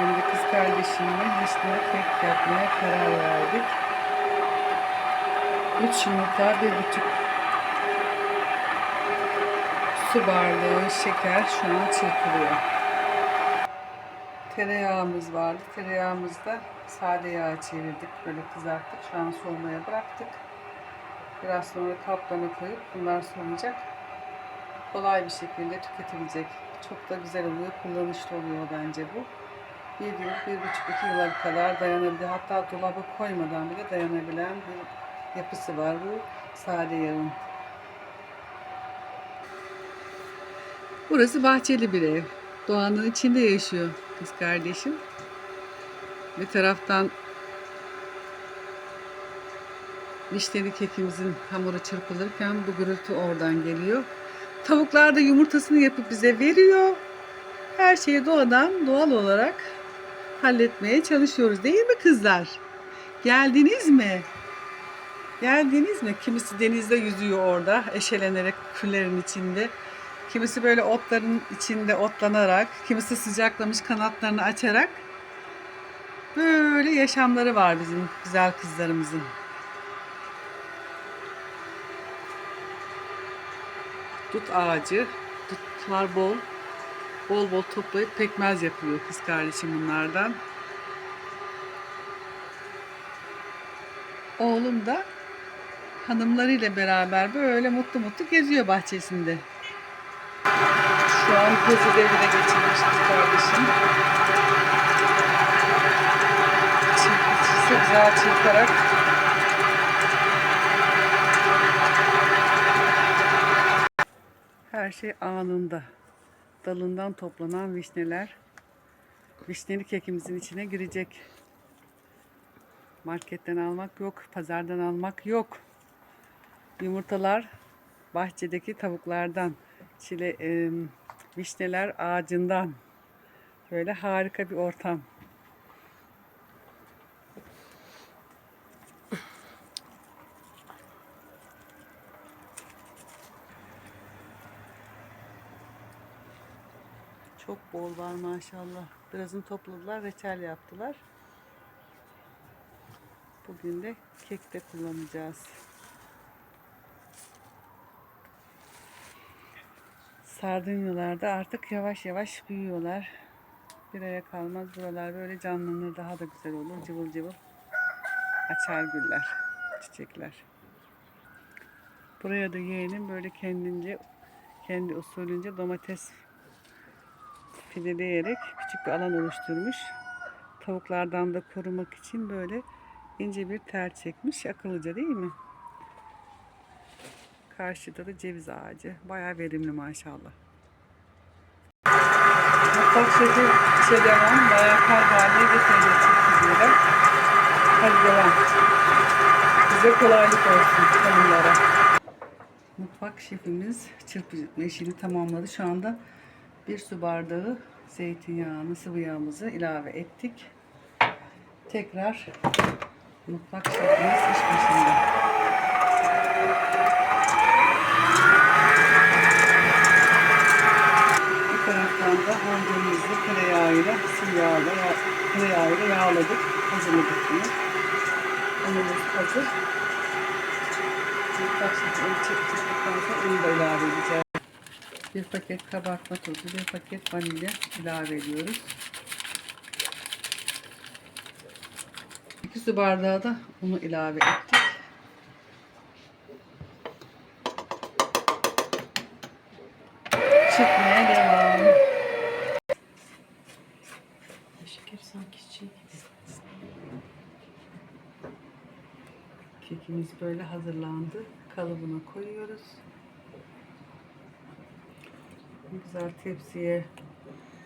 Bugün de kız kardeşimle vişne kek yapmaya karar verdik. 3 yumurta, 1,5 su bardağı şeker şu an çırpılıyor. Tereyağımız vardı. Tereyağımızda sade yağ çevirdik. Böyle kızarttık. Şu an soğumaya bıraktık. Biraz sonra kaplarına koyup bunlar soğuyacak. Kolay bir şekilde tüketilecek. Çok da güzel oluyor. Kullanışlı oluyor bence bu. Bir yıl, bir buçuk, iki yıla kadar dayanabilir. Hatta dolaba koymadan bile dayanabilen bir yapısı var bu sade yağın. Burası bahçeli bir ev. Doğanın içinde yaşıyor kız kardeşim. Bir taraftan vişneli kekimizin hamuru çırpılırken bu gürültü oradan geliyor. Tavuklar da yumurtasını yapıp bize veriyor. Her şeyi doğadan doğal olarak halletmeye çalışıyoruz değil mi kızlar? Geldiniz mi? Geldiniz mi? Kimisi denizde yüzüyor orada eşelenerek küllerin içinde. Kimisi böyle otların içinde otlanarak, kimisi sıcaklamış kanatlarını açarak böyle yaşamları var bizim güzel kızlarımızın. Dut ağacı, dutlar bol. Bol bol toplayıp pekmez yapıyor kız kardeşim bunlardan. Oğlum da hanımlarıyla beraber böyle mutlu mutlu geziyor bahçesinde. Şu an kızı devrine geçirmiş kız kardeşim. Çırpıcısı güzel çırparak her şey anında. Dalından toplanan vişneler vişneli kekimizin içine girecek. Marketten almak yok, pazardan almak yok. Yumurtalar bahçedeki tavuklardan, çile e, vişneler ağacından. Böyle harika bir ortam. Çok bol var maşallah. Birazını topladılar, reçel yaptılar. Bugün de kekte kullanacağız. Sardunyalar da artık yavaş yavaş büyüyorlar. Bir aya kalmaz buralar böyle canlanır daha da güzel olur. Cıvıl cıvıl açar güller, çiçekler. Buraya da yeğenim böyle kendince kendi usulünce domates fideleyerek küçük bir alan oluşturmuş. Tavuklardan da korumak için böyle ince bir tel çekmiş. Akıllıca değil mi? Karşıda da ceviz ağacı. Bayağı verimli maşallah. Mutfak şefi işe devam. Bayağı kar haline getirecek çiftçilere. Hadi devam. Bize kolaylık olsun hanımlara. Mutfak şefimiz çırpıcı işini tamamladı. Şu anda bir su bardağı zeytinyağını, sıvı yağımızı ilave ettik. Tekrar mutfak şefimiz iş başında. Bu taraftan da hamurumuzu tereyağıyla, sıvı yağla, ya, tereyağıyla yağladık. Hazırladık bunu. Unumuz hazır. Mutfak şefimiz çektikten sonra unu da ilave edeceğiz. Bir paket kabartma tozu, bir paket vanilya ilave ediyoruz. 2 su bardağı da unu ilave ettik. Çıkmaya devam. Şeker sanki çiğ gibi. Kekimiz böyle hazırlandı. Kalıbına koyuyoruz. Güzel tepsiye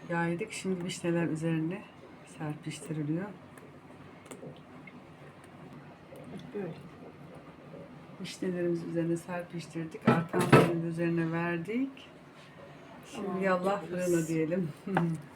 yaydık. Şimdi vişneler üzerine serpiştiriliyor. Böyle. Vişnelerimizi üzerine serpiştirdik. Arkamlarını üzerine verdik. Şimdi yallah fırına diyelim.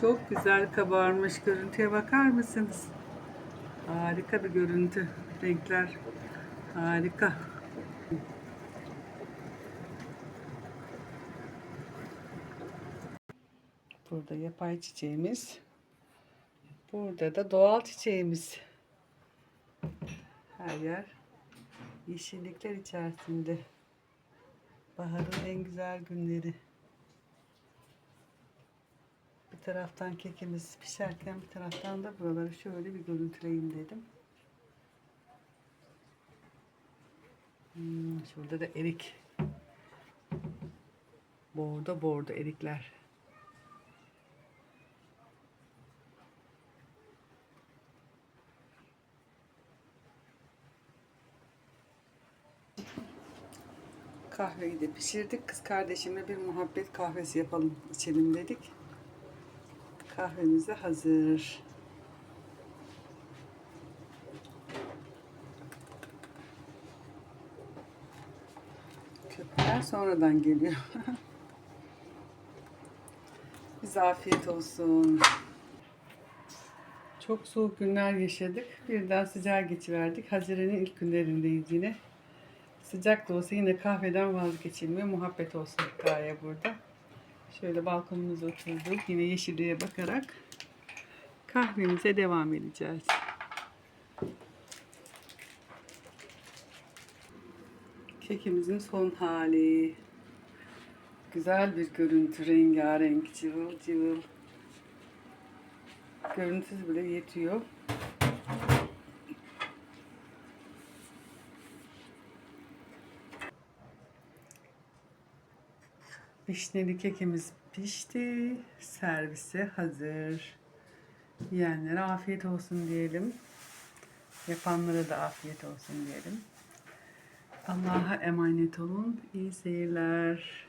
Çok güzel kabarmış. Görüntüye bakar mısınız? Harika bir görüntü. Renkler harika. Burada yapay çiçeğimiz. Burada da doğal çiçeğimiz. Her yer yeşillikler içerisinde. Baharın en güzel günleri. Taraftan kekimiz pişerken bir taraftan da buraları şöyle bir görüntüleyeyim dedim. Hmm, şurada da erik. Bordo bordo erikler. Kahveyi de pişirdik. Kız kardeşimle bir muhabbet kahvesi yapalım, içelim dedik. Kahvemiz de hazır. Köpükler sonradan geliyor. Bize afiyet olsun. Çok soğuk günler yaşadık. Birden sıcağa geçiverdik. Haziran'ın ilk günlerindeyiz yine. Sıcak da olsa yine kahveden vazgeçilmiyor. Muhabbet olsun gaye burada. Şöyle balkonumuzda oturduk. Yine yeşilliğe bakarak kahvemize devam edeceğiz. Kekimizin son hali. Güzel bir görüntü. Rengarenk, cıvıl cıvıl. Görüntüsü bile yetiyor. Vişneli kekimiz pişti. Servise hazır. Yiyenlere afiyet olsun diyelim. Yapanlara da afiyet olsun diyelim. Allah'a emanet olun. İyi seyirler.